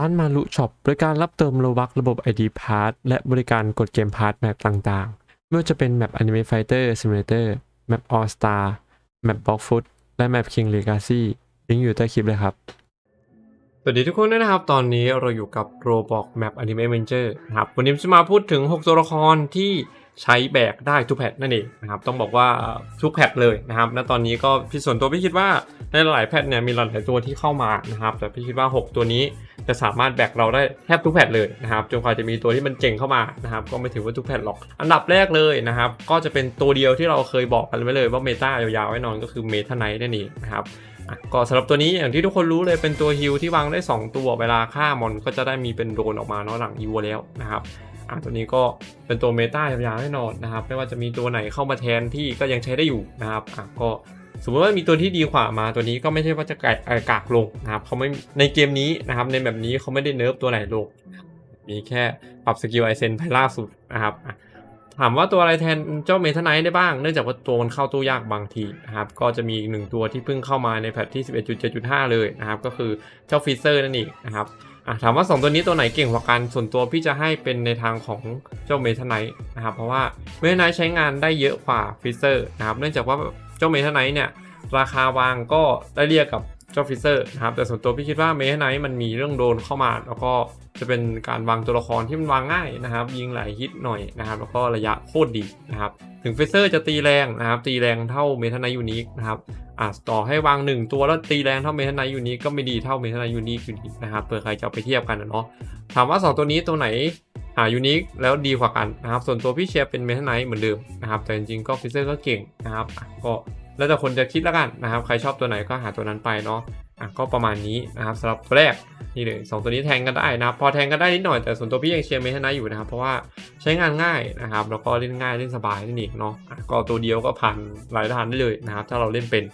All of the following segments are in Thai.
ร้านมารุช็อปบริการรับเติมโลบักระบบ ID p a s s และบริการกดเกมพาร์ทแมปต่างๆ ไม่ว่าจะเป็นแมป Anime Fighter Simulator แมป All Star แมป Block Foot และแมป King Legacy ลิงก์อยู่ใต้คลิปเลยครับ สวัสดีทุกคนนะครับ ตอนนี้เราอยู่กับ Roblox Map Anime Avenger นะครับ วันนี้จะมาพูดถึง 6 ตัวละครที่ ใช้แบกได้ทุกแพทนั่นเองนะครับต้องบอกว่าทุกแพทเลยนะครับณตอนนี้ก็พี่ส่วนตัวพี่คิดว่าในหลายแพทเนี่ยมีหลายตัวที่เข้ามานะครับแต่พี่คิดว่า 6 ตัวนี้จะสามารถแบกเราได้แทบทุกแพทเลยนะครับจนกว่าจะมีตัวที่มันเก่งเข้ามานะครับก็ไม่ถือว่าทุกแพทหรอก อันดับแรกเลยนะครับก็จะเป็นตัวเดียวที่เราเคยบอกกันไว้เลยว่าเมตายาวๆไว้นอนก็คือเมทาไนท์นั่นเองนะครับก็สำหรับตัวนี้อย่างที่ทุกคนรู้เลยเป็นตัวฮิลที่วางได้ 2 ตัวเวลาฆ่ามอนก็จะได้มีเป็นโดนออกมาเนาะหลังอีวแล้วนะครับ อะตัวนี้ก็เป็นตัวเมตายาวๆแน่นอนนะครับ ไม่ว่าจะมีตัวไหนเข้ามาแทนที่ก็ยังใช้ได้อยู่นะครับอะก็สมมติว่ามีตัวที่ดีกว่ามาตัวนี้ก็ไม่ใช่ว่าจะกากเอ่กากลงนะครับเขาไม่ในเกมนี้นะครับในแบบนี้เขาไม่ได้เนิร์ฟตัวไหนลงมีแค่ปรับสกิลไอเซนไปล่าสุดนะครับถามว่าตัวอะไรแทนเจ้าเมทไนท์ได้บ้าง เนื่องจากว่าตัวมันเข้าตู้ยากบางทีนะครับ ก็จะมีอีกหนึ่งตัวที่เพิ่งเข้ามาในแพทที่ 11.7.5 เลยนะครับ ก็คือเจ้าฟิเซอร์นั่นเองนะครับ อะถามว่า 2 ตัวนี้ตัวไหนเก่งกว่ากันส่วนตัวพี่จะให้เป็นในทางของเจ้าเมทไนท์นะครับเพราะว่าเมทไนท์ใช้งานได้เยอะกว่าฟิเซอร์นะครับเนื่องจากว่าเจ้าเมทไนท์เนี่ยราคาวางก็ได้เรียกกับเจ้าฟิเซอร์นะครับแต่ส่วนตัวพี่คิดว่าเมทไนท์มันมีเรื่องโดนเข้ามาแล้วก็ จะเป็นการวางตัวละครที่มันวางง่ายนะครับ ยิงหลายฮิตหน่อยนะครับ แล้วก็ระยะโคตรดีนะครับ ถึงเฟเซอร์จะตีแรงนะครับ ตีแรงเท่าเมทาไนยูนิคนะครับอ่าต่อให้วาง 1 ตัวแล้วตีแรงเท่าเมทาไนยูนิคก็ไม่ดีเท่าเมทาไนยูนิคอยู่ดีนะครับเผื่อใครจะไปเทียบกันนะเนาะถามว่า 2 ตัวนี้ตัวไหนหายูนิคแล้วดีกว่ากันนะครับ ส่วนตัวพี่เชียร์เป็นเมทาไนเหมือนเดิมนะครับ แต่จริงๆก็ฟิเซอร์ก็เก่งนะครับก็แล้วแต่คนจะคิดแล้วกันนะครับ ใครชอบตัวไหนก็หาตัวนั้นไปเนาะ อะก็ประมาณนี้นะครับสำหรับแรกนี่เลยสองตัวนี้แทงกันได้นะครับพอแทงกันได้นิดหน่อยแต่ส่วนตัวพี่ยังเชียร์เมทนาอยู่นะครับ เพราะว่าใช้งานง่ายนะครับ แล้วก็เล่นง่ายเล่นสบายนั่นเองเนาะอะก็ตัวเดียวก็ผ่านหลายทานได้เลยนะครับ ถ้าเราเล่นเป็น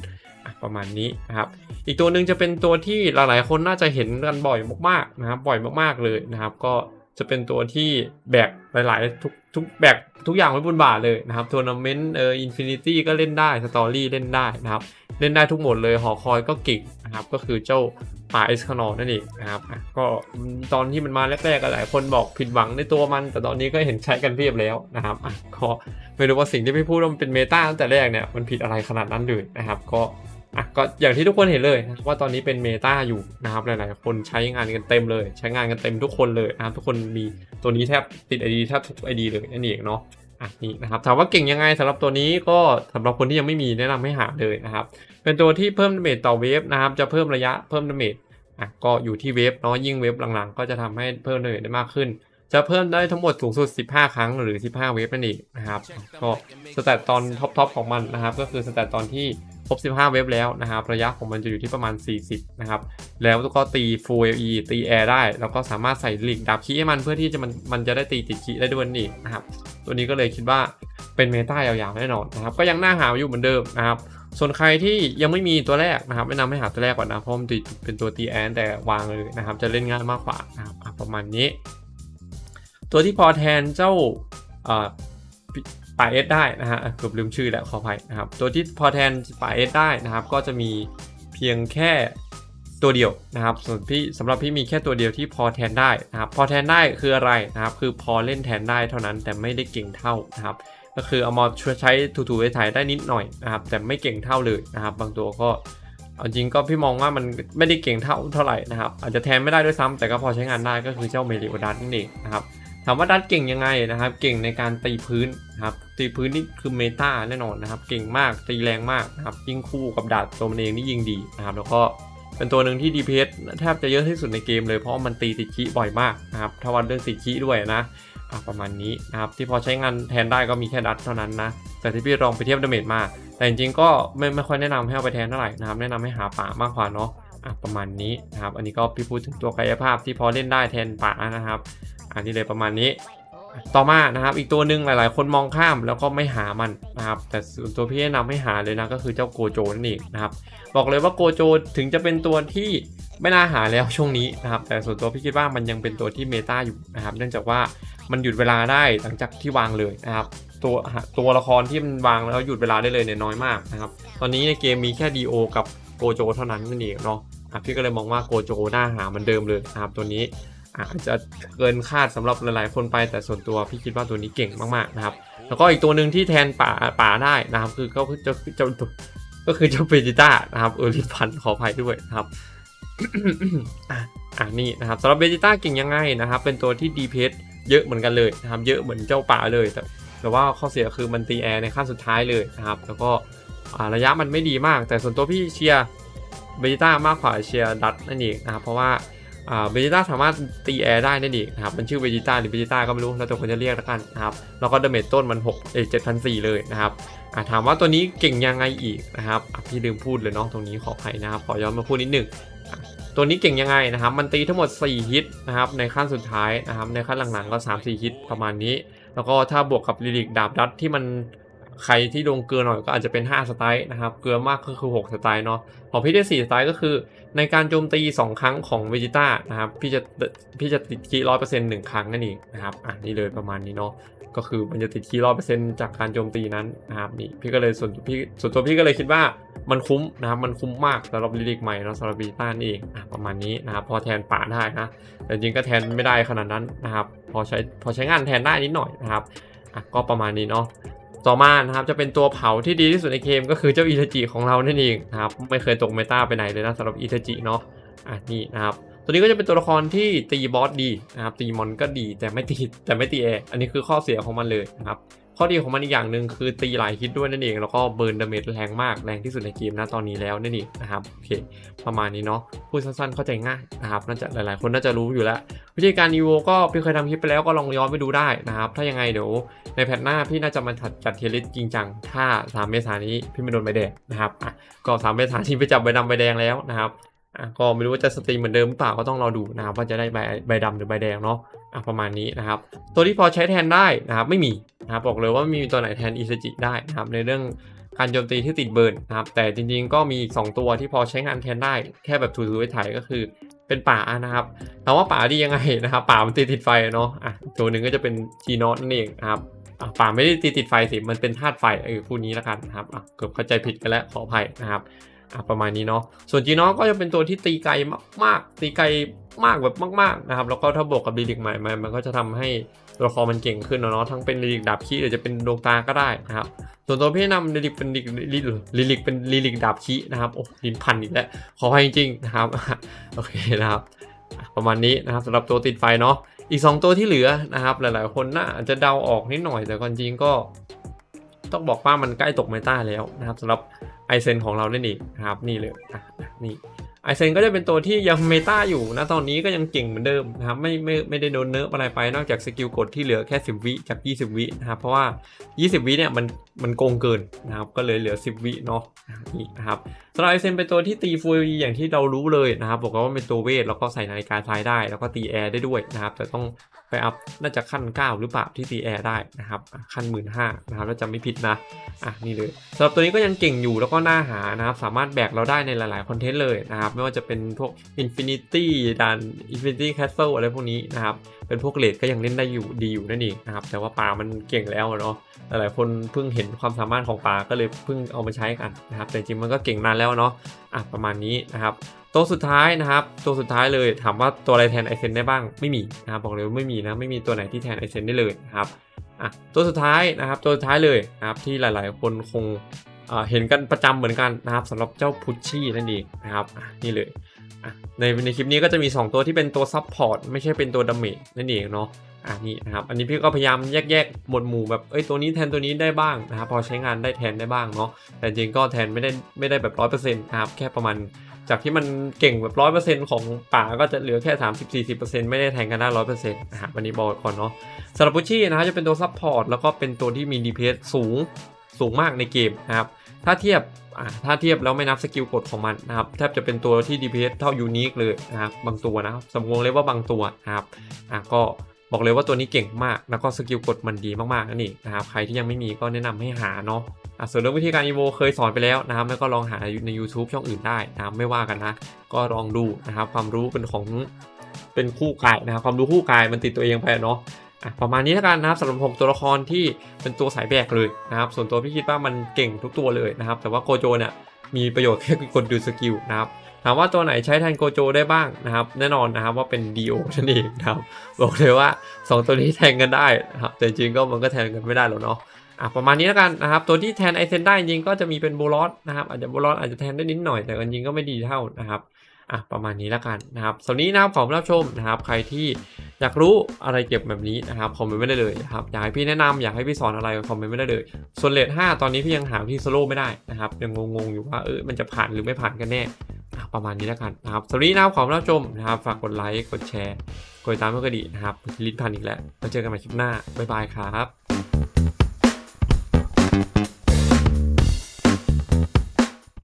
อะประมาณนี้นะครับ อีกตัวหนึ่งจะเป็นตัวที่หลายๆ คนน่าจะเห็นกันบ่อยมากๆนะครับ บ่อยมากๆเลยนะครับ ก็จะเป็นตัวที่แบกหลาย ๆ ทุก ทุกแบกทุกอย่างไว้บนบ่าเลยนะครับทัวร์นาเมนต์เอออินฟินิตี้ก็เล่นได้สตอรี่เล่นได้นะครับ เล่นได้ทุกหมดเลยหอคอยก็เก่งนะครับ ก็คือเจ้าป่าเอสคานอนั่นเองนะครับก็ตอนที่มันมาแรกๆก็หลายคนบอกผิดหวังในตัวมัน แต่ตอนนี้ก็เห็นใช้กันเพียบแล้วนะครับอะก็ไม่รู้ว่าสิ่งที่พี่พูดมันเป็นเมตาตั้งแต่แรกเนี่ยมันผิดอะไรขนาดนั้นเลยนะครับ ก็ อะก็อย่างที่ทุกคนเห็นเลยนะว่าตอนนี้เป็นเมตาอยู่นะครับหลาย ๆ คนใช้งานกันเต็มเลย ใช้งานกันเต็มทุกคนเลยนะครับทุกคนมีตัวนี้แทบติดไอดีแทบทุกไอดีเลยนั่นเองเนาะอะนี่นะครับถามว่าเก่งยังไงสำหรับตัวนี้ก็สำหรับคนที่ยังไม่มีแนะนำให้หาเลยนะครับเป็นตัวที่เพิ่มดาเมจต่อเวฟนะครับจะเพิ่มระยะเพิ่มดาเมจอะก็อยู่ที่เวฟเนาะยิ่งเวฟหลัง ๆ ก็จะทำให้เพิ่มดาเมจได้มากขึ้นจะเพิ่มได้ทั้งหมดสูงสุด 15 ครั้งหรือ 15 เวฟนั่นเองนะครับ ก็สแตตตอนท็อปๆของมันนะครับ ก็คือสแตตตอนที่ ครบ 15 เวฟแล้วนะครับ ระยะของมันจะอยู่ที่ประมาณ 40 นะครับ แล้วก็ตี full AE ตีแอร์ได้ แล้วก็สามารถใส่หลีกดับคีให้มันเพื่อที่จะมันมันจะได้ตีติดคีได้ด้วยนั่นะครับ ตัวนี้ก็เลยคิดว่าเป็นเมตายาวๆแน่นอนนะครับ ก็ยังน่าหาอยู่เหมือนเดิมนะครับ ส่วนใครที่ยังไม่มีตัวแรกนะครับแนะนำให้หาตัวแรกก่อนนะ เพราะมันติดเป็นตัวตีแอนแต่วางเลยนะครับ จะเล่นง่ายมากกว่านะครับประมาณนี้ ตัวที่พอแทนเจ้า อ่าป่าเอสได้นะฮะเกือบลืมชื่อแล้วขออภัยนะครับ ตัวที่พอแทนป่าเอสได้นะครับ ก็จะมีเพียงแค่ตัวเดียวนะครับส่วนพี่สำหรับพี่มีแค่ตัวเดียวที่พอแทนได้นะครับ พอแทนได้คืออะไรนะครับ คือพอเล่นแทนได้เท่านั้นแต่ไม่ได้เก่งเท่านะครับ ก็คือเอามาช่วยใช้ถูๆไปถ่ายได้นิดหน่อยนะครับ แต่ไม่เก่งเท่าเลยนะครับ บางตัวก็เอาจริงก็พี่มองว่ามันไม่ได้เก่งเท่าเท่าไหร่นะครับ อาจจะแทนไม่ได้ด้วยซ้ำแต่ก็พอใช้งานได้ก็คือเจ้าเมริโอดัสนั่นเองนะครับ ถามว่าดัตเก่งยังไงนะครับ เก่งในการตีพื้นนะครับตีพื้นนี่คือเมตาแน่นอนนะครับ เก่งมากตีแรงมากนะครับยิงคู่กับดาบตัวมันเองนี่ยิงดีนะครับแล้วก็เป็นตัวหนึ่งที่ DPS แทบจะเยอะที่สุดในเกมเลยเพราะมันตีติดขี้บ่อยมากนะครับถ้าวันเรื่องติดขี้ด้วยนะอะประมาณนี้นะครับที่พอใช้งานแทนได้ก็มีแค่ดัตเท่านั้นนะแต่ที่พี่ลองไปเทียบดาเมจมา แต่จริงๆก็ไม่ไม่ค่อยแนะนำให้เอาไปแทนเท่าไหร่นะครับแนะนำให้หาป่ามากกว่าเนาะอะประมาณนี้นะครับอันนี้ก็พี่พูดถึงตัวกายภาพที่พอเล่นได้แทนป่านะครับ อันนี้เลยประมาณนี้ ต่อมานะครับอีกตัวหนึ่งหลาย ๆ คนมองข้ามแล้วก็ไม่หามันนะครับแต่ส่วนตัวพี่แนะนำให้หาเลยนะก็คือเจ้าโกโจนั่นเองนะครับบอกเลยว่าโกโจถึงจะเป็นตัวที่ไม่น่าหาแล้วช่วงนี้นะครับแต่ส่วนตัวพี่คิดว่ามันยังเป็นตัวที่เมตาอยู่นะครับเนื่องจากว่ามันหยุดเวลาได้หลังจากที่วางเลยนะครับตัวตัวละครที่มันวางแล้วหยุดเวลาได้เลยเนี่ยน้อยมากนะครับตอนนี้ในเกมมีแค่ดีโอกับโกโจเท่านั้นนั่นเองเนาะพี่ก็เลยมองว่าโกโจน้าหาเหมันเดิมเลยนะครับตัวนี้ อาจจะเกินคาดสำหรับหลายๆ คนไปแต่ส่วนตัวพี่คิดว่าตัวนี้เก่งมากๆนะครับ แล้วก็อีกตัวหนึ่งที่แทนป่าป่าได้นะครับ คือก็จ้าเจ้าก็คือเจ้าเบจิต้านะครับเออริพันขออภัยด้วยนะครับอะอะนี่นะครับสำหรับเบจิต้าเก่งยังไงนะครับ เป็นตัวที่ดีเพสเยอะเหมือนกันเลยนะครับ เยอะเหมือนเจ้าป่าเลย แต่แต่ว่าข้อเสียคือมันตีแอร์ในขั้นสุดท้ายเลยนะครับ แล้วก็ระยะมันไม่ดีมาก แต่ส่วนตัวพี่เชียร์เบจิต้ามากกว่าเชียร์ดัตนั่นเองนะครับเพราะว่า อ่าเบจิต้าสามารถตีแอร์ได้นั่นเองนะครับ มันชื่อเบจิต้าหรือเบจิต้าก็ไม่รู้แล้วแต่คนจะเรียกแล้วกันนะครับ แล้วก็ดาเมจต้นมัน6เอเจ็ดพันสี่เลยนะครับถามว่าตัวนี้เก่งยังไงอีกนะครับพี่ลืมพูดเลยเนาะตรงนี้ขออภัยนะครับ ขอย้อนมาพูดนิดหนึงอะตัวนี้เก่งยังไงนะครับ มันตีทั้งหมด 4 ฮิตนะครับ ในขั้นสุดท้ายนะครับ ในขั้นหลังๆก็ 3-4 ฮิตประมาณนี้ แล้วก็ถ้าบวกกับลิลิกดาบดัตที่มัน ใครที่ลงเกลือหน่อยก็อาจจะเป็น 5 สไตล์นะครับ เกลือมากก็คือ 6 สไตล์เนาะ ของพี่ได้ 4 สไตล์ก็คือ ในการโจมตี 2 ครั้งของเวจิต้านะครับ พี่จะพี่จะติดคีร้อยเปอร์เซ็นต์หนึ่งครั้งนั่นเองนะครับ อะนี่เลยประมาณนี้เนาะ ก็คือมันจะติดคีร้อยเปอร์เซ็นต์จากการโจมตีนั้นนะครับ นี่พี่ก็เลยส่วนพี่ส่วนตัวพี่ก็เลยคิดว่ามันคุ้มนะครับ มันคุ้มมากสำหรับลิลิกใหม่เนาะสำหรับเวจิต้านเองอะประมาณนี้นะครับพอแทนป่าได้นะ แต่จริงก็แทนไม่ได้ขนาดนั้นนะครับ พอใช้พอใช้งานแทนได้นิดหน่อยนะครับอะก็ประมาณนี้เนาะ ต่อมานะครับจะเป็นตัวเผาที่ดีที่สุดในเกมก็คือเจ้าอิทจิของเรานั่นเองนะครับไม่เคยตกเมตาไปไหนเลยนะสำหรับอิทจิเนาะอะนี่นะครับตัวนี้ก็จะเป็นตัวละครที่ตีบอสดีนะครับตีมอนก็ดีแต่ไม่ตีแต่ไม่ตีแอร์อันนี้คือข้อเสียของมันเลยนะครับ ข้อดีของมันอีกอย่างหนึ่งคือตีหลายฮิตด้วยนั่นเอง แล้วก็เบิร์นดาเมจแรงมากแรงที่สุดในเกมนะตอนนี้แล้วนั่นเองนะครับโอเคประมาณนี้เนาะพูดสั้นๆเข้าใจง่ายนะครับน่าจะหลายๆ คนน่าจะรู้อยู่แล้ว วิธีการอีโวก็พี่เคยทำคลิปไปแล้วก็ลองย้อนไปดูได้นะครับ ถ้ายังไงเดี๋ยวในแพทหน้าพี่น่าจะมาจัดจัดเทียริสจริงจังถ้า 3 เมษายนนี้พี่ไม่โดนใบแดงนะครับอะก็ 3 เมษายนนี้ไปจับใบดำใบแดงแล้วนะครับอะก็ไม่รู้ว่าจะสตรีมเหมือนเดิมหรือเปล่าก็ต้องรอดูนะครับว่าจะได้ใบใบดำหรือใบแดงเนาะ อะประมาณนี้นะครับ ตัวที่พอใช้แทนได้นะครับไม่มีนะครับบอกเลยว่าไม่มีตัวไหนแทนอิซจิได้นะครับในเรื่องการโจมตีที่ติดเบิร์นนะครับ แต่จริงๆก็มีอีกสองตัวที่พอใช้งานแทนได้ แค่แบบถูๆไว้ถ่ายก็คือเป็นป่านะครับถามว่าป่าดียังไงนะครับ ป่ามันตีติดไฟเนาะอะตัวหนึ่งก็จะเป็นจีนอตนั่นเองนะครับอะป่าไม่ได้ตีติดไฟสิ มันเป็นธาตุไฟเออพูดนี้แล้วกันนะครับอะเกือบเข้าใจผิดกันแล้วขออภัยนะครับอะประมาณนี้เนาะส่วนจีนอตก็จะเป็นตัวที่ตีไกลมากๆ ตีไกล มากแบบมากๆนะครับแล้วก็ถ้าบวกกับดีลิกใหม่มันมันก็จะทำให้ตัวละครมันเก่งขึ้นเนาะทั้งเป็นลิลิกดาบคีหรือจะเป็นดวงตาก็ได้นะครับส่วนตัวพี่นำลิลิกเป็นลิลิลิลิลิกเป็นลิลิกดาบคีนะครับโอ้ลินพันอีกแล้วขออภัยจริงๆนะครับโอเคนะครับ ประมาณนี้นะครับสำหรับตัวติดไฟเนาะอีก 2 ตัวที่เหลือนะครับหลายๆ คนน่าจะเดาออกนิดหน่อยแต่ความจริงก็ ต้องบอกว่ามันใกล้ตกเมตาแล้วนะครับสำหรับไอเซนของเรานั่นเอนะครับนี่เลยอะนี่ ไอเซนก็จะเป็นตัวที่ยังเมตาอยู่นะตอนนี้ก็ยังเก่งเหมือนเดิมนะครับไม่ไม่ไม่ได้โดนเนิร์ฟอะไรไปนอกจากสกิลกดที่เหลือแค่ 10 วิจาก 20 วินะครับเพราะว่า 20 วิเนี่ยมันมันโกงเกินนะครับก็เลยเหลือ 10 วิเนาะนี่นะครับ สไอเซนเป็นตัวที่ตีฟูลอย่างที่เรารู้เลยนะครับบอกว่าเป็นตัวเวทแล้วก็ใส่นาฬิกาทายได้ แล้วก็ตีแอร์ได้ด้วยนะครับแต่ต้องไปอัพน่าจะขั้น 9 หรือเปล่าที่ตีแอร์ได้นะครับขั้น1 5ื่นนะครับถ้าจำไม่ผิดนะอะนี่เลยสำหรับตัวนี้ก็ยังเก่งอยู่แล้วก็น่าหานะครับสามารถแบกเราได้ในหลายๆคอนเทนต์เลยนะครับไม่ว่าจะเป็นพวก Infinity ดัน Infinity Castle อะไรพวกนี้นะครับเป็นพวกเลดก็ยังเล่นได้อยู่ดีอยู่นั่นเองนะครับแต่ว่าป่ามันเก่งแล้วเนาะหลายๆคนเพิ่งเห็นความสามารถของป่าก็เลยเพิ่งเอามาใช้กันนะครับแต่จริงมันก็เก่งนานแล้วแล้วเนาะอะประมาณนี้นะครับตัวสุดท้ายนะครับ ตัวสุดท้ายเลยถามว่าตัวอะไรแทนไอเซนได้บ้างไม่มีนะครับบอกเลยว่าไม่มีนะไม่มีตัวไหนที่แทนไอเซนได้เลยนะครับอะตัวสุดท้ายนะครับตัวสุดท้ายเลยนะครับที่หลาย ๆ คนคงเห็นกันประจำเหมือนกันนะครับสำหรับเจ้าพุชชี่นั่นเองนะครับอะนี่เลย ในในคลิปนี้ก็จะมี 2 ตัวที่เป็นตัวซับพอร์ตไม่ใช่เป็นตัวดาเมจนั่นเองเนาะอะนี่นะครับ อันนี้พี่ก็พยายามแยกๆหมวดหมู่แบบ เอ้ย ตัวนี้แทนตัวนี้ได้บ้างนะครับ พอใช้งานได้แทนได้บ้างเนาะ แต่จริงก็แทนไม่ได้ไม่ได้แบบร้อยเปอร์เซ็นต์นะครับ แค่ประมาณ จากที่มันเก่งแบบร้อยเปอร์เซ็นต์ของป่าก็จะเหลือแค่สามสิบสี่สิบเปอร์เซ็นต์ไม่ได้แทงกันได้ร้อยเปอร์เซ็นต์นะครับวันนี้บอกก่อนเนาะสำหรับพุชชี่นะครับจะเป็นตัวซับพอร์ตแล้วก็เป็นตัวที่มี DPS สูงสูงมากในเกมนะครับ ถ้าเทียบถ้าเทียบแล้วไม่นับสกิลกดของมันนะครับแทบจะเป็นตัวที่ DPS เท่ายูนิคเลยนะครับบางตัวนะครับสมมติเลยว่าบางตัวนะครับอะก็บอกเลยว่าตัวนี้เก่งมาก แล้วก็สกิลกดมันดีมากๆนั่นเองนะครับใครที่ยังไม่มีก็แนะนำให้หาเนาะส่วนเรื่องวิธีการอีโวเคยสอนไปแล้วนะครับแล้วก็ลองหาใน YouTube ช่องอื่นได้นะครับไม่ว่ากันนะ ก็ลองดูนะครับความรู้เป็นของเป็นคู่กายนะครับความรู้คู่กายมันติดตัวเองไปเนาะ ประมาณนี้แล้วกันนะครับสำหรับผมตัวละครที่เป็นตัวสายแบกเลยนะครับ ส่วนตัวพี่คิดว่ามันเก่งทุกตัวเลยนะครับ แต่ว่าโกโจเนี่ยมีประโยชน์แค่กดดูสกิลนะครับถามว่าตัวไหนใช้แทนโกโจได้บ้างนะครับ แน่นอนนะครับว่าเป็น DO นั่นเองนะครับบอกเลยว่า 2 ตัวนี้แทนกันได้นะครับแต่จริงๆก็มันก็แทนกันไม่ได้หรอกเนาะอะประมาณนี้แล้วกันนะครับ ตัวที่แทนไอเซนได้จริงๆก็จะมีเป็นโบลอสนะครับอาจจะโบลอสอาจจะแทนได้นิดหน่อยแต่จริงๆก็ไม่ดีเท่านะครับ อะประมาณนี้แล้วกันนะครับส่วนนี้นะครับขอบรับชมนะครับ ใครที่อยากรู้อะไรเกี่ยวกับแบบนี้นะครับคอมเมนต์ไม่ได้เลยนะครับอยากให้พี่แนะนำอยากให้พี่สอนอะไรคอมเมนต์ไม่ได้เลย ส่วนเลท5ตอนนี้พี่ยังหาที่โซโล่ไม่ได้นะครับยังงงๆอยู่ว่าเออมันจะผ่านหรือไม่ผ่านกันแน่อะประมาณนี้แล้วกันนะครับสวัสดีนะครับขอบรับชมนะครับ ฝากกดไลค์กดแชร์กดติดตามเพื่อกดิ่งนะครับลิ้นพันอีกแล้วแล้วเจอกันใหม่คลิปหน้าบ๊ายบายครับ